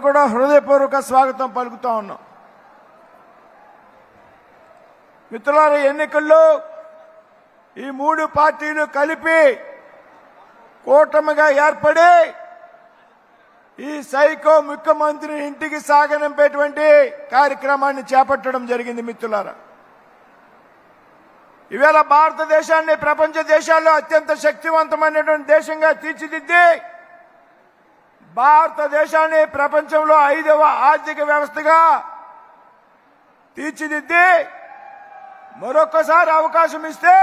అందరికీ కూడా హృదయపూర్వక స్వాగతం పలుకుతా ఉన్నాం. మిత్రులారా ఎన్నికల్లో ఈ మూడు పార్టీలు కలిపి కూటమిగా ఏర్పడి ఈ సైకో ముఖ్యమంత్రి ఇంటికి సాగనంపేటువంటి కార్యక్రమాన్ని చేపట్టడం జరిగింది మిత్రులారా. ఈవేళ భారతదేశాన్ని ప్రపంచ దేశాల్లో అత్యంత శక్తివంతమైనటువంటి దేశంగా తీర్చిదిద్ది భారతదేశాన్ని ప్రపంచంలో ఐదవ ఆర్థిక వ్యవస్థగా తీర్చిదిద్ది మరొకసారి అవకాశం ఇస్తే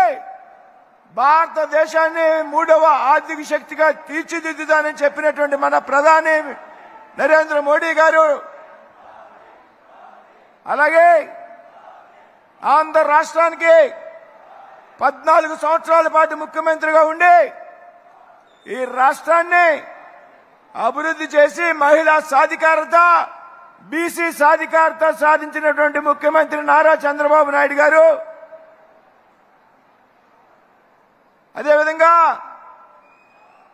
భారతదేశాన్ని మూడవ ఆర్థిక శక్తిగా తీర్చిదిద్దుదానని చెప్పినటువంటి మన ప్రధాని నరేంద్ర మోడీ గారు. అలాగే ఆంధ్ర రాష్ట్రానికి పద్నాలుగు సంవత్సరాల పాటు ముఖ్యమంత్రిగా ఉండి ఈ రాష్ట్రాన్ని అభివృద్ధి చేసి మహిళా సాధికారత బీసీ సాధికారత సాధించినటువంటి ముఖ్యమంత్రి నారా చంద్రబాబు నాయుడు గారు. అదేవిధంగా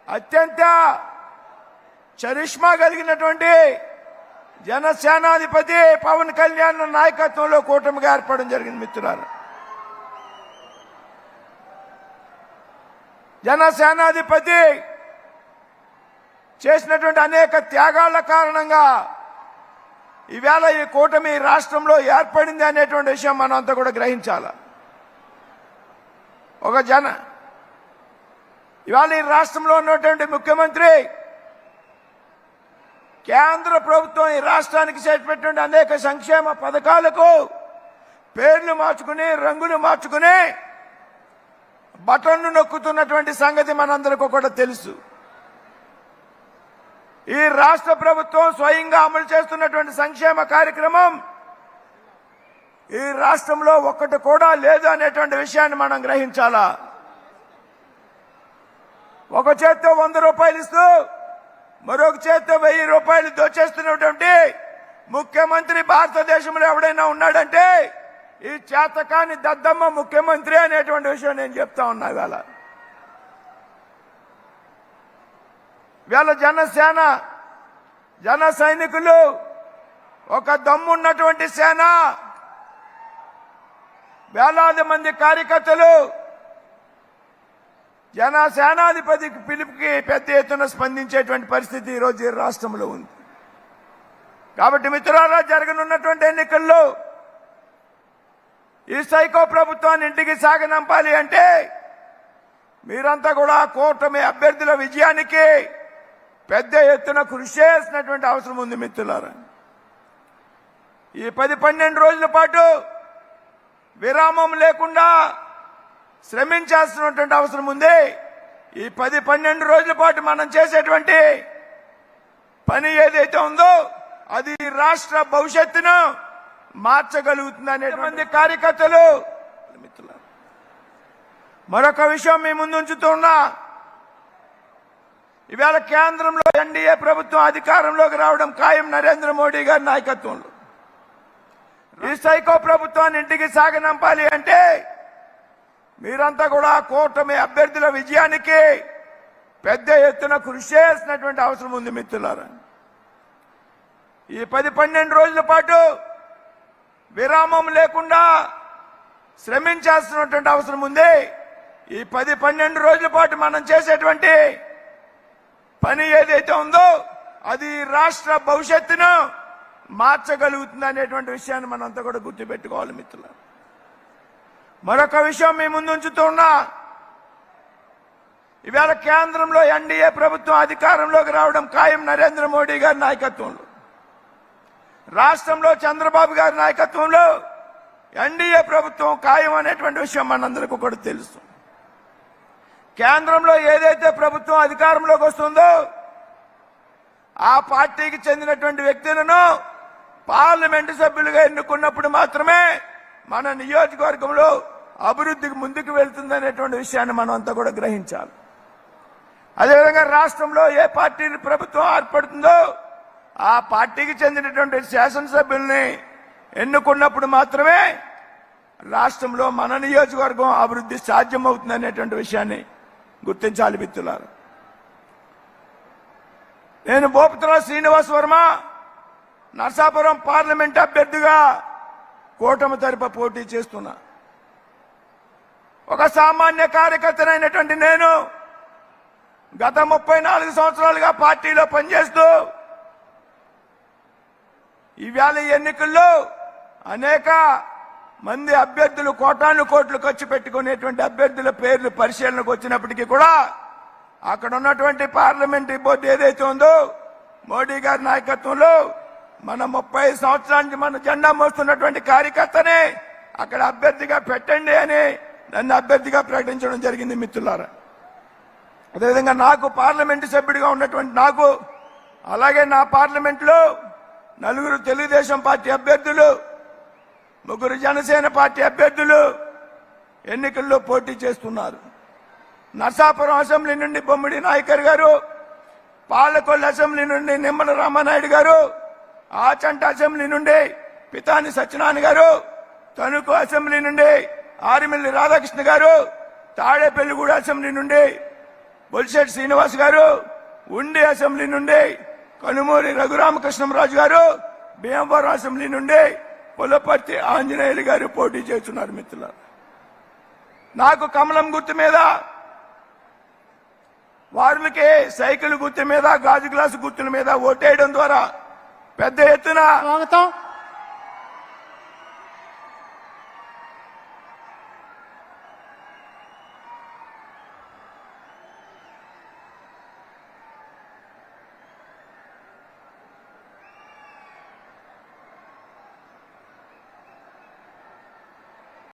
అత్యంత చరిష్మా కలిగినటువంటి జనసేనాధిపతి పవన్ కళ్యాణ్ నాయకత్వంలో కూటమిగా ఏర్పడడం జరిగింది మిత్రులారా. జనసేనాధిపతి చేసినటువంటి అనేక త్యాగాల కారణంగా ఈవేళ ఈ కూటమి రాష్ట్రంలో ఏర్పడింది అనేటువంటి విషయం మనం అంతా కూడా గ్రహించాల. ఒక జన ఇవాళ ఈ రాష్ట్రంలో ఉన్నటువంటి ముఖ్యమంత్రి కేంద్ర ప్రభుత్వం ఈ రాష్ట్రానికి చేపట్టినటువంటి అనేక సంక్షేమ పథకాలకు పేర్లు మార్చుకుని రంగులు మార్చుకుని బటన్ను నొక్కుతున్నటువంటి సంగతి మనందరికీ కూడా తెలుసు. ఈ రాష్ట్ర ప్రభుత్వం స్వయంగా అమలు చేస్తున్నటువంటి సంక్షేమ కార్యక్రమం ఈ రాష్ట్రంలో ఒక్కటి కూడా లేదు అనేటువంటి విషయాన్ని మనం గ్రహించాలా? ఒక చేత్తో వంద రూపాయలు ఇస్తూ మరొక చేత్తో వెయ్యి రూపాయలు దోచేస్తున్నటువంటి ముఖ్యమంత్రి భారతదేశంలో ఎవడైనా ఉన్నాడంటే ఈ చేతకాని దద్దమ్మ ముఖ్యమంత్రి అనేటువంటి విషయం నేను చెప్తా ఉన్నా ఇవాళ. వీళ్ళ జనసేన జన సైనికులు ఒక దమ్మున్నటువంటి సేన. వేలాది మంది కార్యకర్తలు జన సేనాధిపతికి పిలుపుకి పెద్ద ఎత్తున స్పందించేటువంటి పరిస్థితి ఈరోజు రాష్ట్రంలో ఉంది. కాబట్టి మిత్రులారా జరగనున్నటువంటి ఎన్నికల్లో ఈ సైకో ప్రభుత్వాన్ని ఇంటికి సాగనంపాలి అంటే మీరంతా కూడా కూటమి అభ్యర్థుల విజయానికి పెద్ద ఎత్తున కృషి చేసినటువంటి అవసరం ఉంది మిత్రులారా. ఈ పది పన్నెండు రోజుల పాటు విరామం లేకుండా శ్రమించాల్సినటువంటి అవసరం ఉంది. ఈ పది పన్నెండు రోజుల పాటు మనం చేసేటువంటి పని ఏదైతే ఉందో అది రాష్ట్ర భవిష్యత్తును మార్చగలుగుతుంది అనేటువంటి కార్యకర్తలు మిత్రులారా మరొక విషయం మీ ముందు ఉంచుతున్నా ఇవాళ కేంద్రంలో ఎన్డీఏ ప్రభుత్వం అధికారంలోకి రావడం ఖాయం నరేంద్ర మోడీ గారి నాయకత్వంలో. ఈ సైకో ప్రభుత్వాన్ని ఇంటికి సాగనంపాలి అంటే మీరంతా కూడా కూటమి అభ్యర్థుల విజయానికి పెద్ద ఎత్తున కృషి చేసినటువంటి అవసరం ఉంది మిత్రులారా. ఈ పది పన్నెండు రోజుల పాటు విరామం లేకుండా శ్రమించాల్సినటువంటి అవసరం ఉంది. ఈ పది పన్నెండు రోజుల పాటు మనం చేసేటువంటి పని ఏదైతే ఉందో అది రాష్ట్ర భవిష్యత్తును మార్చగలుగుతుంది అనేటువంటి విషయాన్ని మనంతా కూడా గుర్తుపెట్టుకోవాలి మిత్రులు మరొక విషయం మీ ముందు ఉంచుతున్నా ఇవాళ కేంద్రంలో ఎన్డీఏ ప్రభుత్వం అధికారంలోకి రావడం ఖాయం నరేంద్ర మోడీ గారి నాయకత్వంలో. రాష్ట్రంలో చంద్రబాబు గారి నాయకత్వంలో ఎన్డీఏ ప్రభుత్వం ఖాయం అనేటువంటి విషయం మనందరికీ కూడా తెలుసు. కేంద్రంలో ఏదైతే ప్రభుత్వం అధికారంలోకి వస్తుందో ఆ పార్టీకి చెందినటువంటి వ్యక్తులను పార్లమెంటు సభ్యులుగా ఎన్నుకున్నప్పుడు మాత్రమే మన నియోజకవర్గంలో అభివృద్ధికి ముందుకు వెళ్తుందనేటువంటి విషయాన్ని మనం అంతా కూడా గ్రహించాలి. అదేవిధంగా రాష్ట్రంలో ఏ పార్టీ ప్రభుత్వం ఏర్పడుతుందో ఆ పార్టీకి చెందినటువంటి శాసనసభ్యుల్ని ఎన్నుకున్నప్పుడు మాత్రమే రాష్ట్రంలో మన నియోజకవర్గం అభివృద్ధి సాధ్యమవుతుంది అనేటువంటి విషయాన్ని గుర్తించాలి మిత్రులారు. నేను బోపతుల శ్రీనివాస్ వర్మ నర్సాపురం పార్లమెంట్ అభ్యర్థిగా కూటమి తరపు పోటీ చేస్తున్నా. ఒక సామాన్య కార్యకర్తనైనటువంటి నేను గత ముప్పై నాలుగు సంవత్సరాలుగా పార్టీలో పనిచేస్తూ ఈవేళ ఈ ఎన్నికల్లో అనేక మంది అభ్యర్థులు కోటాను కోట్లు ఖర్చు పెట్టుకునేటువంటి అభ్యర్థుల పేర్లు పరిశీలనకు వచ్చినప్పటికీ కూడా అక్కడ ఉన్నటువంటి పార్లమెంటరీ బోర్డు ఏదైతే ఉందో మోడీ గారి నాయకత్వంలో మన ముప్పై సంవత్సరానికి మన జెండా మోస్తున్నటువంటి కార్యకర్తనే అక్కడ అభ్యర్థిగా పెట్టండి అని నన్ను అభ్యర్థిగా ప్రకటించడం జరిగింది మిత్రులారా. అదేవిధంగా నాకు పార్లమెంటు సభ్యుడిగా ఉన్నటువంటి నాకు అలాగే నా పార్లమెంట్లో నలుగురు తెలుగుదేశం పార్టీ అభ్యర్థులు ముగ్గురు జనసేన పార్టీ అభ్యర్థులు ఎన్నికల్లో పోటీ చేస్తున్నారు. నర్సాపురం అసెంబ్లీ నుండి బొమ్మిడి నాయకర్ గారు పాలకొల్లు అసెంబ్లీ నుండి నిమ్మల రామానాయుడు గారు ఆచంట అసెంబ్లీ నుండి పితాని సత్యనారాయణ గారు తణుకు అసెంబ్లీ నుండి ఆరిమిల్లి రాధాకృష్ణ గారు తాడేపల్లిగూడ అసెంబ్లీ నుండి బొలిశెట్టి శ్రీనివాస్ గారు ఉండి అసెంబ్లీ నుండి కనుమూరి రఘురామకృష్ణంరాజు గారు భీమవరం అసెంబ్లీ నుండి పులపర్తి ఆంజనేయులు గారు పోటీ చేస్తున్నారు మిత్రుల నాకు కమలం గుర్తు మీద వారికి సైకిల్ గుర్తు మీద గాజు గ్లాసు గుర్తుల మీద ఓటేయడం ద్వారా పెద్ద ఎత్తున స్వాగతం.